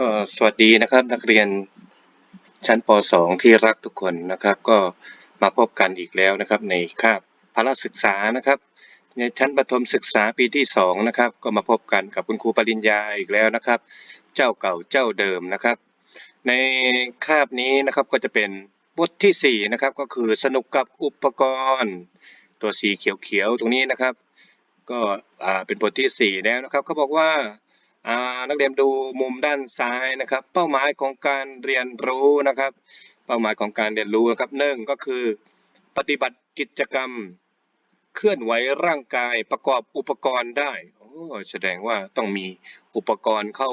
ก็สวัสดีนะครับนักเรียนชั้นป .2 ที่รักทุกคนนะครับ ก็มาพบกันอีกแล้วนะครับ ในคาบพละศึกษานะครับ ในชั้นประถมศึกษาปีที่2นะครับ ก็มาพบกันกับคุณครูปริญญาอีกแล้วนะครับ เจ้าเก่าเจ้าเดิมนะครับ ในคาบนี้นะครับก็จะเป็นบทที่4นะครับก็คือสนุกกับอุปกรณ์ ตัวสีเขียวๆตรงนี้นะครับ ก็อ่าเป็นบทที่4แล้วนะครับเขาบอกว่า นักเรียนดูมุมด้านซ้ายนะครับ เป้าหมายของการเรียนรู้นะครับ เป้าหมายของการเรียนรู้นะครับหนึ่งก็คือ ปฏิบัติกิจกรรม เคลื่อนไหวร่างกายประกอบอุปกรณ์ได้โอ้แสดงว่าต้องมีอุปกรณ์เข้า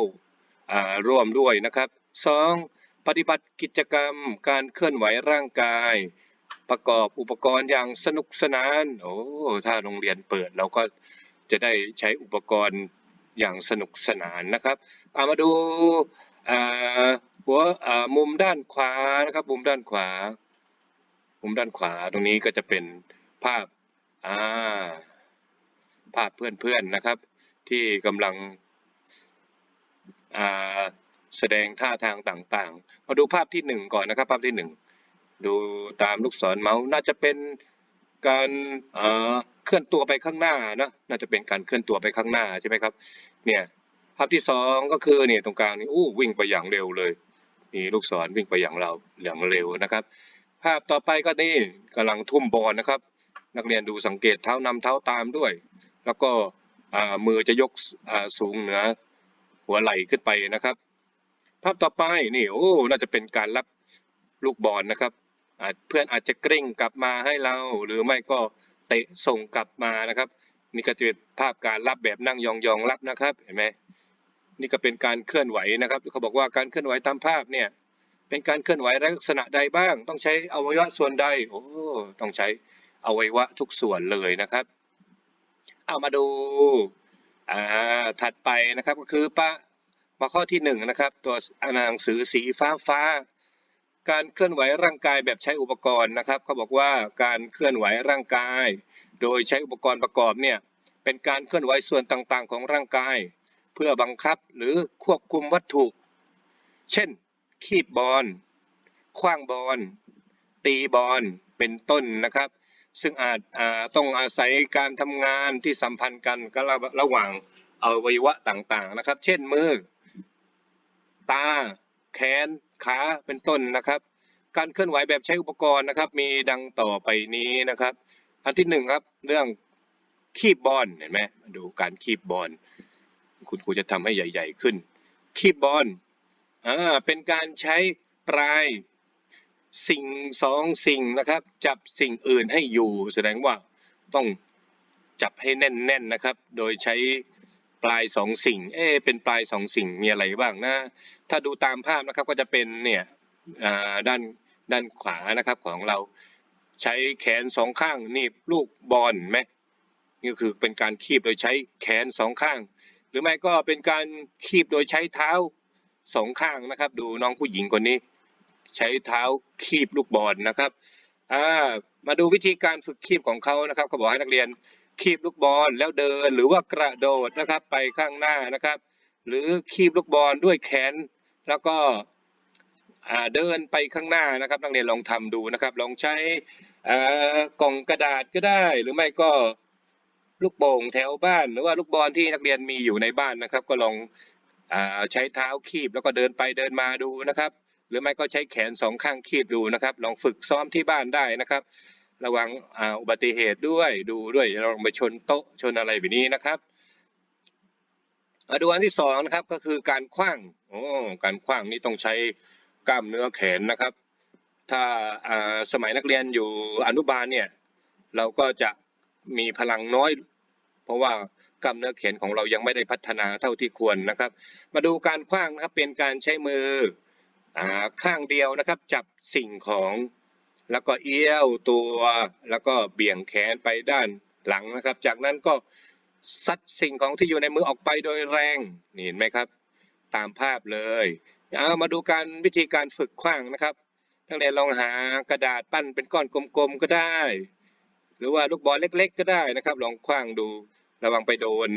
ร่วมด้วยนะครับสองปฏิบัติกิจกรรมการเคลื่อนไหวร่างกาย ประกอบอุปกรณ์อย่างสนุกสนาน โอ้ ถ้าโรงเรียนเปิดเราก็จะได้ใช้อุปกรณ์ อย่างสนุกสนานนะครับเอามาดูหัวมุมด้านขวานะครับ มุมด้านขวา มุมด้านขวาตรงนี้ก็จะเป็นภาพาภาพเพื่อนๆนะครับ ที่กำลังแสดงท่าทางต่างๆ มาดูภาพที่หนึ่งก่อนนะครับ ภาพที่หนึ่งดูตามลูกศรเมาส์น่าจะเป็น การเคลื่อนตัวไปข้างหน้านะน่าจะเป็นการเคลื่อนตัวไปข้างหน้าใช่ไหมครับเนี่ยภาพที่สองก็คือเนี่ยตรงกลางนี่อู้วิ่งไปอย่างเร็วเลยนี่ลูกศรวิ่งไปอย่างเราอย่างเร็วนะครับ ภาพต่อไปก็นี่กำลังทุ่มบอลนะครับ นักเรียนดูสังเกตเท้านำเท้าตามด้วย แล้วก็มือจะยกสูงเหนือหัวไหล่ขึ้นไปนะครับ ภาพต่อไปนี่โอ้น่าจะเป็นการรับลูกบอลนะครับ เพื่อนอาจจะกริ่งกลับมาให้เรา หรือไม่ก็เตะส่งกลับมานะครับ นี่ก็จะเป็นภาพการรับแบบนั่งยองๆรับนะครับเห็นไหมนี่ก็เป็นการเคลื่อนไหวนะครับเขาบอกว่าการเคลื่อนไหวตามภาพเนี่ยเป็นการเคลื่อนไหวลักษณะใดบ้าง ต้องใช้อวัยวะส่วนใดโอ้ต้องใช้อวัยวะทุกส่วนเลยนะครับ เอามาดูอ่าถัดไปนะครับก็คือปะมาข้อที่หนึ่งนะครับตัวหนังสือสีฟ้าฟ้า การเคลื่อนไหวร่างกายแบบใช้อุปกรณ์นะครับเขาบอกว่าการเคลื่อนไหวร่างกาย โดยใช้อุปกรณ์ประกอบเนี่ยเป็นการเคลื่อนไหวส่วนต่างๆ ของร่างกาย เพื่อบังคับหรือควบคุมวัตถุ เช่น คีบบอลคว้างบอลตีบอลเป็นต้นนะครับ ซึ่งอาจต้องอาศัยการทำงานที่สัมพันธ์กันก็ระหว่างอวัยวะต่างๆนะครับ เช่นมือ ตา แขนขาเป็นต้นนะครับ การเคลื่อนไหวแบบใช้อุปกรณ์นะครับ มีดังต่อไปนี้นะครับ อันที่หนึ่งครับเรื่องคีบบอลเห็นไหมมาดูการคีบบอลคุณครูจะทำให้ใหญ่ ๆขึ้น คีบบอลอ่าเป็นการใช้ปลายสิ่งสองสิ่งนะครับ จับสิ่งอื่นให้อยู่ แสดงว่าต้องจับให้แน่นๆนะครับ โดยใช้ ปลายสองสิ่ง เอ๊เป็นปลายสองสิ่งมีอะไรบ้างนะ ถ้าดูตามภาพนะครับก็จะเป็นเนี่ยด้านด้านขวานะครับของเราใช้แขนสองข้างหนีบลูกบอลไหมนี่คือเป็นการคีบโดยใช้แขนสองข้าง หรือไม่ก็เป็นการคีบโดยใช้เท้าสองข้างนะครับ ดูน้องผู้หญิงคนนี้ ใช้เท้าคีบลูกบอลนะครับอ่ามาดูวิธีการฝึกคีบของเขานะครับเขาบอกให้นักเรียน คีบลูกบอลแล้วเดินหรือว่ากระโดดนะครับไปข้างหน้านะครับ หรือคีบลูกบอลด้วยแขน แล้วก็เดินไปข้างหน้านะครับนักเรียนลองทำดูนะครับ ลองใช้กล่องกระดาษก็ได้ หรือไม่ก็ลูกโป่งแถวบ้าน หรือว่าลูกบอลที่นักเรียนมีอยู่ในบ้านนะครับ ก็ลองอใช้เท้าคีบแล้วก็เดินไปเดินมาดูนะครับ หรือไม่ก็ใช้แขนสองข้างคีบดูนะครับ ลองฝึกซ้อมที่บ้านได้นะครับ ระวังอุบัติเหตุด้วยดูด้วยอย่าลองไปชนโต๊ะชนอะไรแบบนี้นะครับมาดูอันที่สองนะครับก็คือการคว้างโอ้การคว้างนี่ต้องใช้กล้ามเนื้อแขนนะครับ ถ้าสมัยนักเรียนอยู่อนุบาลเนี่ยเราก็จะมีพลังน้อย เพราะว่ากล้ามเนื้อแขนของเรายังไม่ได้พัฒนาเท่าที่ควรนะครับ มาดูการคว้างนะครับเป็นการใช้มืออข้างเดียวนะครับ จับสิ่งของ แล้วก็เอี้ยวตัว แล้วก็เบี่ยงแขนไปด้านหลังนะครับ จากนั้นก็ซัดสิ่งของที่อยู่ในมือออกไปโดยแรงนี่เห็นไหมครับ ตามภาพเลยเอามาดูการวิธีการฝึกขว้างนะครับนักเรียนลองหากระดาษปั้นเป็นก้อนกลมๆก็ได้ หรือว่าลูกบอลเล็ก ๆ ก็ได้นะครับ ลองขว้างดูระวังไปโดน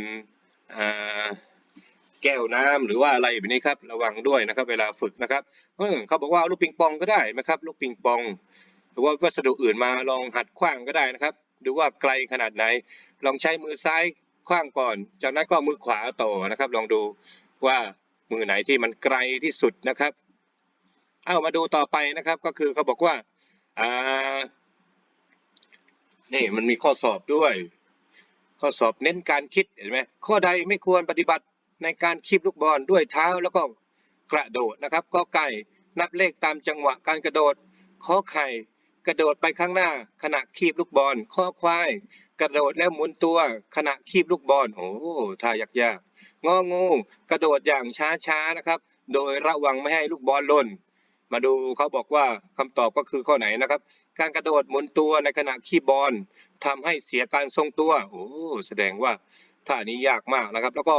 แก้วน้ำหรือว่าอะไรแบบนี้ครับ ระวังด้วยนะครับ เวลาฝึกนะครับเออเขาบอกว่าเอาลูกปิงปองก็ได้นะครับ ลูกปิงปอง หรือว่าวัสดุอื่นมาลองหัดขว้างก็ได้นะครับ ดูว่าไกลขนาดไหน ลองใช้มือซ้ายขว้างก่อน จากนั้นก็มือขวาต่อนะครับ ลองดูว่ามือไหนที่มันไกลที่สุดนะครับ เอามาดูต่อไปนะครับก็คือเขาบอกว่าอ่านี่มันมีข้อสอบด้วย ข้อสอบเน้นการคิดเห็นไหมข้อใดไม่ควรปฏิบัติในการคีบลูกบอลด้วยเท้าแล้วก็กระโดดนะครับก็ไก่นับเลขตามจังหวะการกระโดดข้อไข่ กระโดดไปข้างหน้า ขณะคีบลูกบอลข้อควาย กระโดดแล้วหมุนตัว ขณะคีบลูกบอลโอ้ท่ายากๆงองูกระโดดอย่างช้าๆนะครับ โดยระวังไม่ให้ลูกบอลหล่นมาดูเขาบอกว่าคำตอบก็คือข้อไหนนะครับ การกระโดดหมุนตัวในขณะคีบบอลทำให้เสียการทรงตัวโอ้แสดงว่าท่านี้ยากมากนะครับ แล้วก็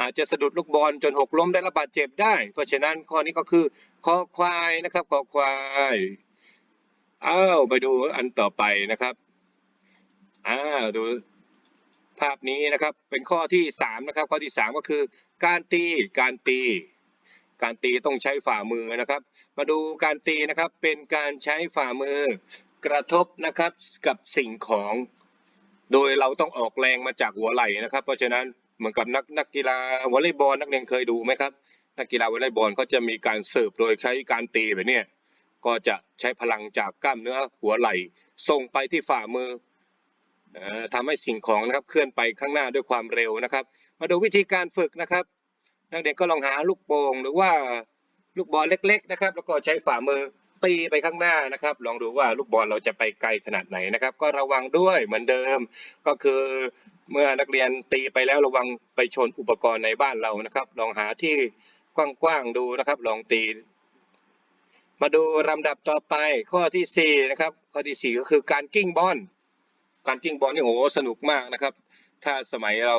อาจจะสะดุดลูกบอลจนหกล้มได้รับบาดเจ็บได้ เพราะฉะนั้นข้อนี้ก็คือคอควายนะครับคอควาย อ้าวไปดูอันต่อไปนะครับอ้าวดูภาพนี้นะครับเป็นข้อที่สามนะครับข้อที่สามก็คือ การตีการตี การตีต้องใช้ฝ่ามือนะครับ มาดูการตีนะครับเป็นการใช้ฝ่ามือกระทบนะครับกับสิ่งของ โดยเราต้องออกแรงมาจากหัวไหล่นะครับ เพราะฉะนั้นเหมือนกับนักนักกีฬาวอลเลย์บอลนักเรียนเคยดูไหมครับนักกีฬาวอลเลย์บอลเขาจะมีการเสิร์ฟโดยใช้การตีแบบนี้ ก็จะใช้พลังจากกล้ามเนื้อหัวไหล่ส่งไปที่ฝ่ามือเอ่อทำให้สิ่งของนะครับเคลื่อนไปข้างหน้าด้วยความเร็วนะครับ มาดูวิธีการฝึกนะครับ นักเรียนก็ลองหาลูกโป่งหรือว่าลูกบอลเล็ก ๆนะครับ แล้วก็ใช้ฝ่ามือตีไปข้างหน้านะครับ ลองดูว่าลูกบอลเราจะไปไกลขนาดไหนนะครับ ก็ระวังด้วยเหมือนเดิม ก็คือเมื่อนักเรียนตีไปแล้วระวังไปชนอุปกรณ์ในบ้านเรานะครับ ลองหาที่กว้างๆดูนะครับ ลองตี มาดูลำดับต่อไปข้อที่สี่นะครับ ข้อที่สี่ก็คือการกิ้งบอลการกิ้งบอลนี่โหสนุกมากนะครับ ถ้าสมัยเรา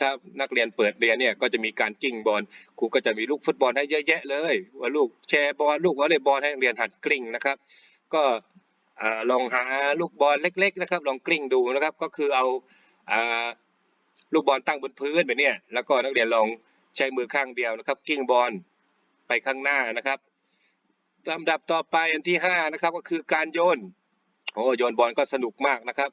ถ้านักเรียนเปิดเรียนเนี่ยก็จะมีการกิ้งบอลครูก็จะมีลูกฟุตบอลให้เยอะแยะเลย ว่าลูกแชร์บอลลูกวอลเลย์บอลให้นักเรียนหัดกลิ้งนะครับ ก็ลองหาลูกบอลเล็ก ๆ นะครับ ลองกลิ้งดูนะครับ ก็คือเอาลูกบอลตั้งบนพื้นแบบเนี้ยแล้วก็นักเรียนลองใช้มือข้างเดียวนะครับ กิ้งบอลไปข้างหน้านะครับ ลำดับต่อไปอันที่ห้านะครับก็คือการโยนโอ้โยนบอลก็สนุกมากนะครับ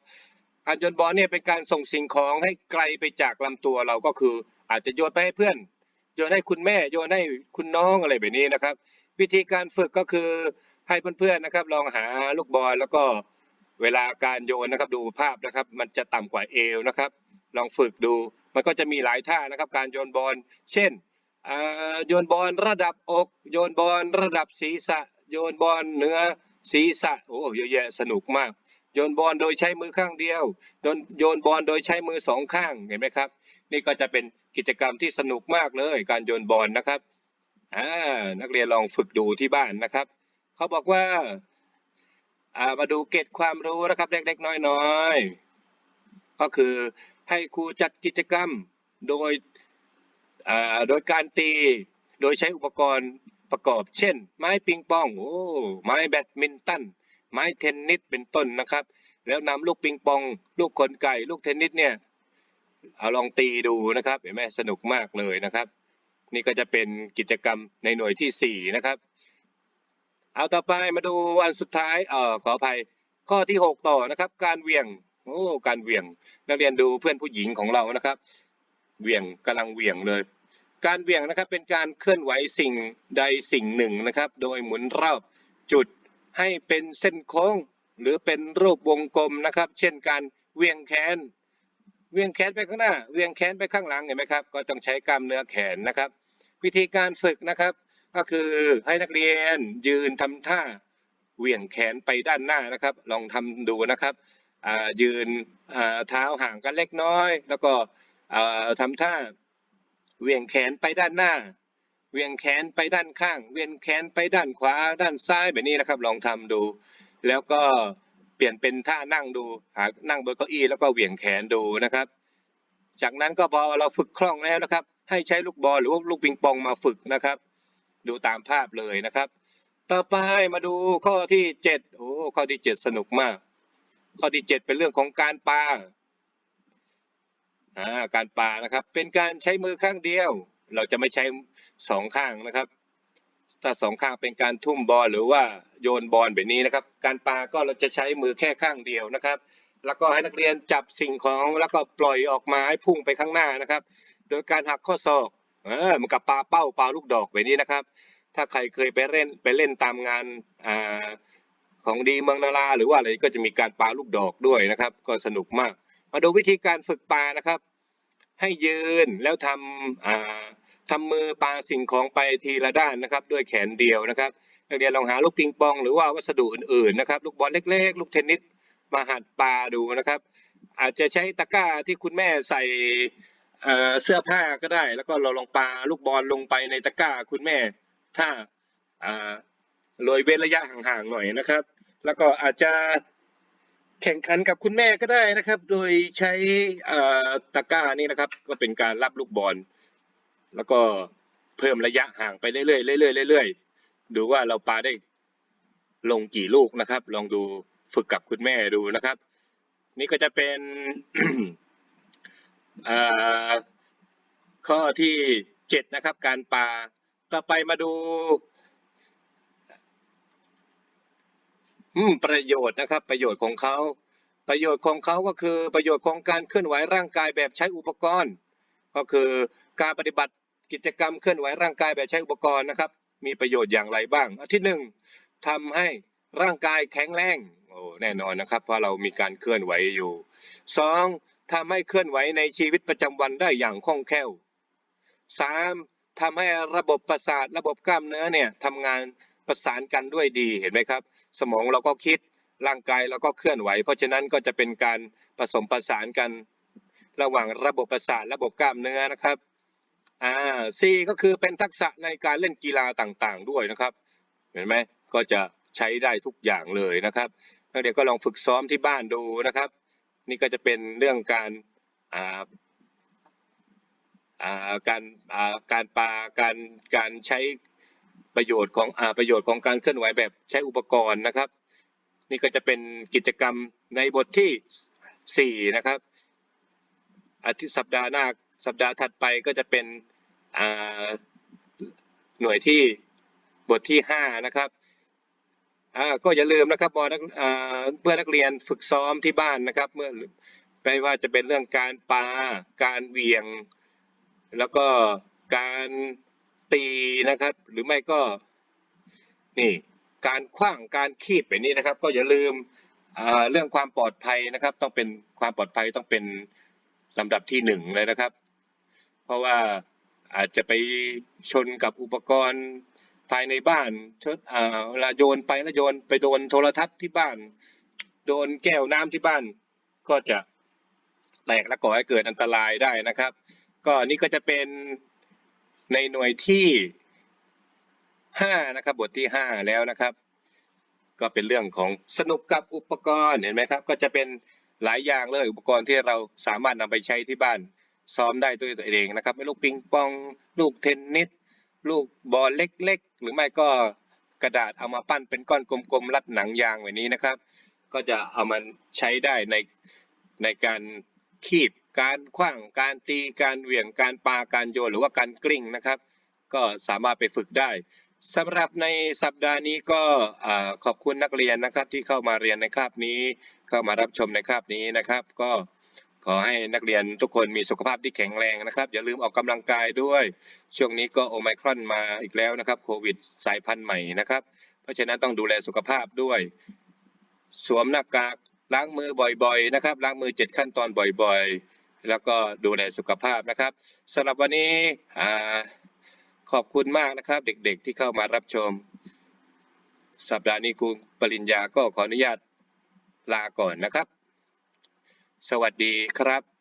การโยนบอลเนี่ยเป็นการส่งสิ่งของให้ไกลไปจากลำตัวเราก็คือ อาจจะโยนไปให้เพื่อน โยนให้คุณแม่โยนให้คุณน้องอะไรแบบนี้นะครับ วิธีการฝึกก็คือให้เพื่อนๆนะครับ ลองหาลูกบอลแล้วก็เวลาการโยนนะครับดูภาพนะครับ มันจะต่ำกว่าเอวนะครับ ลองฝึกดูมันก็จะมีหลายท่านะครับ การโยนบอลเช่น โยนบอลระดับอก โยนบอลระดับศีรษะ โยนบอลเหนือศีรษะโอ้เยอะแยะสนุกมาก โยนบอลโดยใช้มือข้างเดียวโยนโยนบอลโดยใช้มือสองข้างเห็นไหมครับ นี่ก็จะเป็นกิจกรรมที่สนุกมากเลย การโยนบอลนะครับอ่านักเรียนลองฝึกดูที่บ้านนะครับ เขาบอกว่าอ่ามาดูเกร็ดความรู้นะครับเล็กๆน้อยๆก็คือให้ครูจัดกิจกรรมโดย โดยการตีโดยใช้อุปกรณ์ประกอบ เช่น ไม้ปิงปองโอ้ไม้แบดมินตันไม้เทนนิสเป็นต้นนะครับ แล้วนำลูกปิงปอง ลูกขนไก่ลูกเทนนิสเนี่ยเอาลองตีดูนะครับเห็นไหมสนุกมากเลยนะครับ นี่ก็จะเป็นกิจกรรมในหน่วยที่สี่นะครับ เอาต่อไปมาดูวันสุดท้ายเอ่อขออภัยข้อที่หกต่อนะครับ การเวียงโอ้การเวียง นักเรียนดูเพื่อนผู้หญิงของเรานะครับ เวียงกำลังเวียงเลย การเหวี่ยงนะครับเป็นการเคลื่อนไหวสิ่งใดสิ่งหนึ่งนะครับ โดยหมุนรอบจุดให้เป็นเส้นโค้ง หรือเป็นรูปวงกลมนะครับ เช่นการเวียงแขนเวียงแขนไปข้างหน้าเวียงแขนไปข้างหลังเห็นไหมครับ ก็ต้องใช้กล้ามเนื้อแขนนะครับ วิธีการฝึกนะครับ ก็คือให้นักเรียนยืนทำท่าเวียงแขนไปด้านหน้านะครับ ลองทำดูนะครับยืนเท้าห่างกันเล็กน้อย แล้วก็อ่าทำท่า เวียงแขนไปด้านหน้า เวียงแขนไปด้านข้าง เวียงแขนไปด้านขวา ด้านซ้ายแบบนี้นะครับ ลองทำดู แล้วก็เปลี่ยนเป็นท่านั่งดู หานั่งบนเก้าอี้แล้วก็เหวี่ยงแขนดูนะครับ จากนั้นก็พอเราฝึกคล่องแล้วนะครับ ให้ใช้ลูกบอลหรือว่าลูกปิงปองมาฝึกนะครับ ดูตามภาพเลยนะครับ ต่อไปมาดูข้อที่เจ็ดโอ้ข้อที่เจ็ดสนุกมาก ข้อที่เจ็ดเป็นเรื่องของการปา อ่าการปานะครับ เป็นการใช้มือข้างเดียว เราจะไม่ใช้สองข้างนะครับ ถ้าสองข้างเป็นการทุ่มบอลหรือว่าโยนบอลแบบนี้นะครับ การปาก็เราจะใช้มือแค่ข้างเดียวนะครับ แล้วก็ให้นักเรียนจับสิ่งของแล้วก็ปล่อยออกมาให้พุ่งไปข้างหน้านะครับ โดยการหักข้อศอกเออมันกับปลาเป้าปลาลูกดอกแบบนี้นะครับ ถ้าใครเคยไปเล่นไปเล่นตามงานอ่าของดีเมืองนาราหรือว่าอะไรก็จะมีการปาลูกดอกด้วยนะครับ ก็สนุกมาก มาดูวิธีการฝึกปานะครับ ให้ยืนแล้วทำอ่าทำมือปาสิ่งของไปทีละด้านนะครับ ด้วยแขนเดียวนะครับนักเรียนลองหาลูกปิงปองหรือว่าวัสดุอื่นๆนะครับ ลูกบอลเล็ก ๆ ลูกเทนนิสมาหัดปาดูนะครับ อาจจะใช้ตะกร้าที่คุณแม่ใส่เอ่อเสื้อผ้าก็ได้ แล้วก็เราลองปาลูกบอลลงไปในตะกร้าคุณแม่ ถ้าอ่าโรยเว้นระยะห่างๆหน่อยนะครับ แล้วก็อาจจะ แข่งขันกับคุณแม่ก็ได้นะครับ โดยใช้ตะกร้านี่นะครับ ก็เป็นการรับลูกบอล แล้วก็เพิ่มระยะห่างไปเรื่อยๆเรื่อยๆเรื่อยๆดูว่าเราปาได้ลงกี่ลูกนะครับ ลองดูฝึกกับคุณแม่ดูนะครับ นี่ก็จะเป็นข้อที่เจ็ดนะครับ การปาต่อไปมาดู อืมประโยชน์นะครับ ประโยชน์ของเขาประโยชน์ของเขาก็คือประโยชน์ของการเคลื่อนไหวร่างกายแบบใช้อุปกรณ์ ก็คือการปฏิบัติกิจกรรมเคลื่อนไหวร่างกายแบบใช้อุปกรณ์นะครับ มีประโยชน์อย่างไรบ้าง อันที่หนึ่งทำให้ร่างกายแข็งแรงโอ้แน่นอนนะครับเพราะเรามีการเคลื่อนไหวอยู่สองทำให้เคลื่อนไหวในชีวิตประจำวันได้อย่างคล่องแคล่วสามทำให้ระบบประสาทระบบกล้ามเนื้อเนี่ยทำงาน ประสานกันด้วยดีเห็นไหมครับ สมองเราก็คิดร่างกายเราก็เคลื่อนไหว เพราะฉะนั้นก็จะเป็นการผสมประสานกันระหว่างระบบประสาทระบบกล้ามเนื้อนะครับอ่า C ก็คือเป็นทักษะในการเล่นกีฬาต่างๆ ด้วยนะครับ เห็นไหมก็จะใช้ได้ทุกอย่างเลยนะครับนักเรียนก็ลองฝึกซ้อมที่บ้านดูนะครับ นี่ก็จะเป็นเรื่องการอ่าอ่าการอ่าการปาการการใช้ ประโยชน์ของอประโยชน์ของการเคลื่อนไหวแบบใช้อุปกรณ์นะครับ นี่ก็จะเป็นกิจกรรมในบทที่สี่นะครับอาทิตย์สัปดาห์หน้าสัปดาห์ถัดไปก็จะเป็นหน่วยที่บทที่ห้านะครับก็อย่าลืมนะครับบอนักเพื่อนักเรียนฝึกซ้อมที่บ้านนะครับเมื่อไม่ว่าจะเป็นเรื่องการปาการเวียง แล้วก็การ ตีนะครับ หรือไม่ก็นี่การคว้างการคีบแบบนี้นะครับ ก็อย่าลืมเรื่องความปลอดภัยนะครับ ต้องเป็นความปลอดภัยต้องเป็นลำดับที่หนึ่งเลยนะครับ เพราะว่าอาจจะไปชนกับอุปกรณ์ภายในบ้านชดอ่าเวลาโยนไปแล้วโยนไปโดนโทรทัศน์ที่บ้าน โดนแก้วน้ำที่บ้าน ก็จะแตกและก่อให้เกิดอันตรายได้นะครับ ก็นี่ก็จะเป็น ในหน่วยที่ห้านะครับบทที่ห้าแล้วนะครับ ก็เป็นเรื่องของสนุกกับอุปกรณ์เห็นไหมครับ ก็จะเป็นหลายอย่างเลยอุปกรณ์ที่เราสามารถนำไปใช้ที่บ้านซ้อมได้ด้วยตัวเองนะครับไม่ลูกปิงปอง ลูกเทนนิสลูกบอลเล็กๆ หรือไม่ก็กระดาษเอามาปั้นเป็นก้อนกลมๆรัดหนังยางแบบนี้นะครับ ก็จะเอามันใช้ได้ในในการคีบการคว้างการตีการเหวี่ยงการปาการโยนหรือว่าการกลิ้งนะครับ ก็สามารถไปฝึกได้สำหรับในสัปดาห์นี้ก็ขอบคุณนักเรียนนะครับที่เข้ามาเรียนในคาบนี้ เข้ามารับชมในคาบนี้นะครับ ก็ขอให้นักเรียนทุกคนมีสุขภาพที่แข็งแรงนะครับ อย่าลืมออกกำลังกายด้วย ช่วงนี้ก็โอไมครอนมาอีกแล้วนะครับโควิดสายพันธุ์ใหม่นะครับ เพราะฉะนั้นต้องดูแลสุขภาพด้วย สวมหน้ากากล้างมือบ่อยๆนะครับล้างมือเจ็ดขั้นตอนบ่อย ๆ แล้วก็ดูแลสุขภาพนะครับสำหรับวันนี้ขอบคุณมากนะครับเด็กๆที่เข้ามารับชม สัปดาห์นี้ครูปริญญาก็ขออนุญาตลาก่อนนะครับ สวัสดีครับ